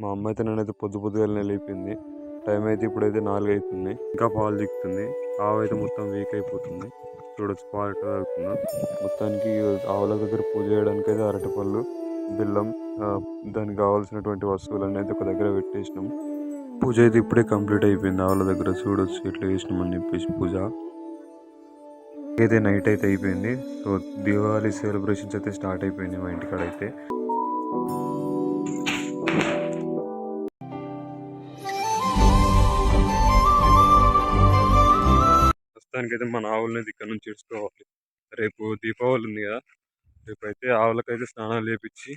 మా అమ్మ అయితే నన్నైతే పొద్దు పొద్దుగాలనే లేపింది. టైం అయితే ఇప్పుడైతే నాలుగు అవుతుంది ఇంకా పాలు దిక్కుతుంది. ఆవు అయితే మొత్తం వీక్ అయిపోతుంది. చూడొచ్చు పాలు ఎట్లా తాగుతుందో. మొత్తానికి ఆవుల దగ్గర పూజ చేయడానికి అయితే అరటిపళ్ళు బెల్లం దానికి కావాల్సినటువంటి వస్తువులన్నీ అయితే ఒక దగ్గర పెట్టేసినాం. పూజ అయితే ఇప్పుడే కంప్లీట్ అయిపోయింది ఆవుల దగ్గర. చూడొచ్చు ఇట్లా చేసినామని చెప్పేసి పూజ. అయితే నైట్ అయితే అయిపోయింది. సో దీపావళి సెలబ్రేషన్స్ అయితే స్టార్ట్ అయిపోయింది మా ఇంటికాడ అయితే ప్రస్తుతానికైతే మన ఆవులని ఇక్కడ నుంచి ఇడుచుకోవాలి రేపు దీపావళి ఉంది కదా రేపు అయితే ఆవులకైతే స్నానాలు చేపించి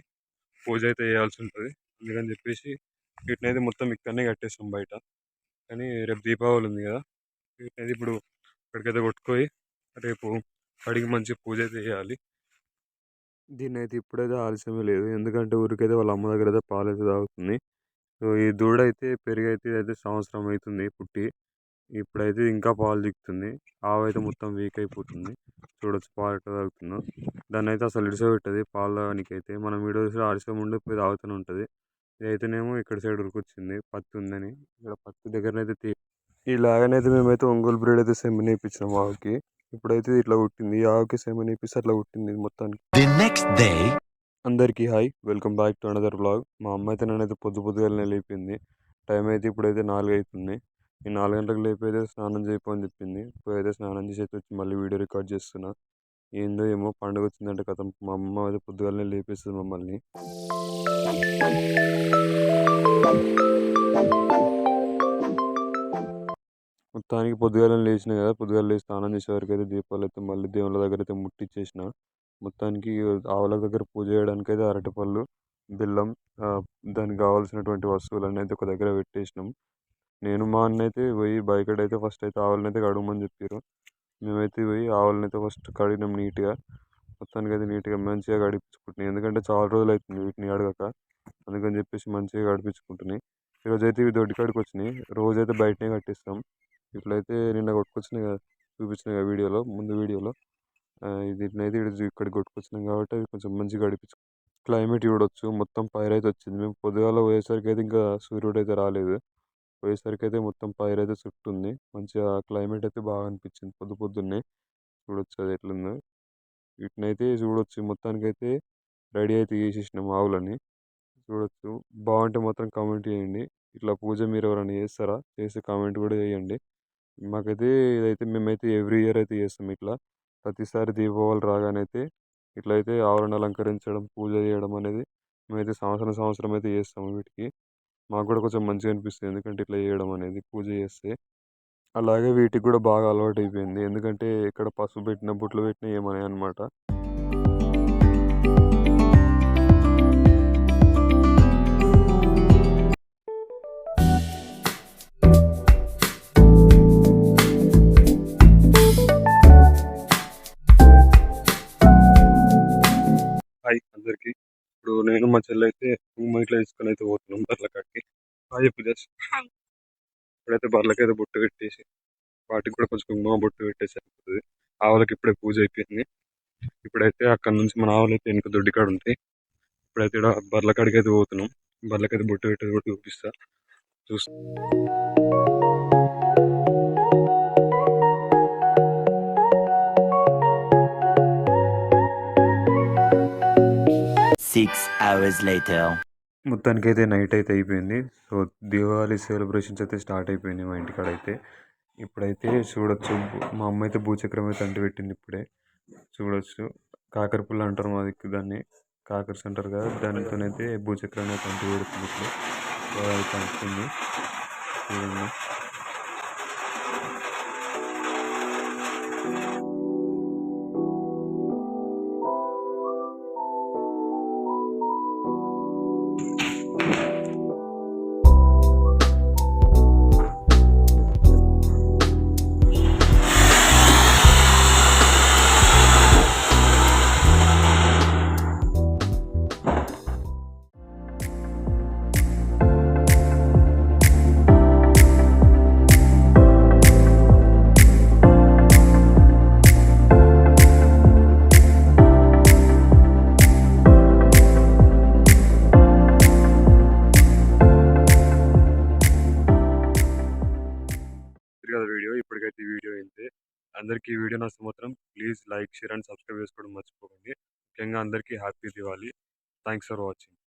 పూజ అయితే చేయాల్సి ఉంటుంది. అందుకని చెప్పేసి వీటినైతే మొత్తం ఇక్కడనే కట్టేస్తాం బయట. కానీ రేపు దీపావళి ఉంది కదా వీటినైతే ఇప్పుడు ఇక్కడికైతే కొట్టుకొని రేపు అడిగి మంచి పూజ అయితే చేయాలి. దీన్ని అయితే ఇప్పుడైతే ఆలస్యమే లేదు. ఎందుకంటే ఊరికైతే వాళ్ళ అమ్మ దగ్గర అయితే పాలు అయితే తాగుతుంది. సో ఈ దూడ అయితే పెరిగి అయితే అయితే సంవత్సరం అవుతుంది పుట్టి. ఇప్పుడైతే ఇంకా పాలు దిక్కుతుంది ఆవు అయితే మొత్తం వీక్ అయిపోతుంది. చూడొచ్చు పాలు ఎట్లా తాగుతుందో. దాన్ని అయితే అసలు ఇడిసోబెట్టది. పాలు తాగడానికి అయితే మనం వీడియోస్లో ఆలస్యం ఉండి పోయి తాగుతూనే ఉంటుంది. ఇదైతేనేమో ఇక్కడ సైడ్ ఉరికొచ్చింది పత్తి ఉందని. ఇక్కడ పత్తి దగ్గరనైతే తీ ఇలాగనైతే మేమైతే ఒంగోలు బ్రీడ్ అయితే సెమిని ఇప్పించినాం ఆవుకి. ఇప్పుడైతే ఇట్లా పుట్టింది ఈ ఆవుకి సెమిని ఇప్పిస్తే అట్లా పుట్టింది మొత్తానికి. Next day, అందరికీ hi. Welcome back to another blog మా అమ్మ అయితే నన్నైతే పొద్దు పొద్దుగాలనే లేపింది. టైం అయితే ఇప్పుడైతే నాలుగు అవుతుంది ఈ నాలుగు గంటలకు లేపైతే స్నానం చేయపో అని చెప్పింది. పోయి అయితే స్నానం చేసి అయితే వచ్చి మళ్ళీ వీడియో రికార్డ్ చేస్తున్నా. ఏందో ఏమో పండుగ వచ్చిందంటే కథ. మా అమ్మ అయితే పొద్దుగాలనే లేపేస్తుంది మమ్మల్ని. మొత్తానికి పొద్దుగాలని లేచిన కదా పొద్దుగాల లేచి స్నానం చేసే వరకు అయితే దీపాలు అయితే మళ్ళీ దేవుళ్ళ దగ్గర అయితే ముట్టించేసిన మొత్తానికి ఆవుల దగ్గర పూజ చేయడానికి అయితే అరటిపళ్ళు బెల్లం దానికి కావాల్సినటువంటి వస్తువులన్నీ అయితే ఒక దగ్గర పెట్టేసినాం. నేను మా అన్న అయితే పోయి బయకడ అయితే ఫస్ట్ అయితే ఆవులని అయితే కడగమని చెప్పారు మేమైతే పోయి ఆవులని అయితే ఫస్ట్ కడిగినాం నీట్గా. మొత్తానికి అయితే నీట్గా మంచిగా కడిపించుకుంటున్నాయి. ఎందుకంటే చాలా రోజులు అవుతుంది వీటిని అడగక అందుకని చెప్పేసి మంచిగా కడిపించుకుంటున్నాయి. ఈరోజు అయితే ఇవి దొడ్డికాడికి వచ్చినాయి రోజైతే బయటనే కట్టిస్తాం. ఇట్లయితే నిన్న కొట్టుకొచ్చినాయి కదా చూపించినాయి కదా వీడియోలో ముందు వీడియోలో. ఆ, వీటిని ఇక్కడ ఇక్కడికి కొట్టుకొచ్చినాం కాబట్టి అవి కొంచెం మంచిగా గడిపించు క్లైమేట్ చూడొచ్చు. మొత్తం పైరైతే వచ్చింది మేము పొద్దుగాల పోయేసరికి అయితే ఇంకా సూర్యుడు అయితే రాలేదు. పోయేసరికి అయితే మొత్తం పైరైతే అయితే చుట్టుంది మంచిగా క్లైమేట్ అయితే బాగా అనిపించింది. పొద్దు పొద్దున్నే చూడొచ్చు అది ఎట్లుందో. వీటిని అయితే చూడొచ్చు. మొత్తానికి అయితే రెడీ అయితే చేసేసినాం ఆవులని. చూడొచ్చు. బాగుంటే మాత్రం కామెంట్ చేయండి. ఇట్లా పూజ మీరు ఎవరైనా చేస్తారా? చేసి కామెంట్ కూడా చేయండి. మాకైతే ఇదైతే మేమైతే ఎవ్రీ ఇయర్ అయితే చేస్తాం ఇట్లా. ప్రతిసారి దీపావళి రాగానే అయితే ఇట్లా అయితే ఆవులను అలంకరించడం పూజ చేయడం అనేది మేమైతే సంవత్సరం సంవత్సరం అయితే చేస్తాము వీటికి. మాకు కూడా కొంచెం మంచిగా అనిపిస్తుంది. ఎందుకంటే ఇట్లా చేయడం అనేది పూజ చేస్తే అలాగే వీటికి కూడా బాగా అలవాటు అయిపోయింది ఎందుకంటే ఇక్కడ పసుపు పెట్టిన బుట్లు పెట్టిన ఏమని అనమాట హాయ్ అందరికి. ఇప్పుడు నేను మా చెల్లి అయితే ఉమ్మ ఇట్లా తీసుకొని అయితే పోతున్నాం. బర్ల చెప్పు జస్ట్ ఇప్పుడైతే బర్లకి అయితే బొట్టు పెట్టేసి వాటికి కూడా కొంచెం కుంకుమ బొట్టు పెట్టేసి అయిపోతుంది. ఆవులకి ఇప్పుడే పూజ అయిపోయింది. ఇప్పుడైతే అక్కడ నుంచి మన ఆవులు అయితే వెనుక దొడ్డి కాడ ఉంటాయి. ఇప్పుడైతే ఇక్కడ బర్ల కాడికి అయితే పోతున్నాం. బర్లకైతే బొట్టు పెట్టేది కూడా చూపిస్తా. చూస్తా. Six hours later. మొత్తానికి అయితే నైట్ అయితే అయిపోయింది. సో దీపావళి సెలబ్రేషన్స్ అయితే స్టార్ట్ అయిపోయింది మా ఇంటికాడ అయితే ఇప్పుడైతే చూడొచ్చు. మా అమ్మ అయితే భూచక్రం అయితే అంటి పెట్టింది ఇప్పుడే. చూడొచ్చు. కాకర పుల్ల అంటారు మా దిక్కు దాన్ని. కాకర్స్ అంటారు కదా దానితోనైతే భూచక్రం అయితే అంటి పెడుతుంది ఇప్పుడు. అంటుంది చూడండి. అందరికీ ఈ వీడియో నచ్చితే మాత్రం please like share and subscribe చేసుకోవడం మర్చిపోకండి. ముఖ్యంగా అందరికీ happy Diwali thanks for watching.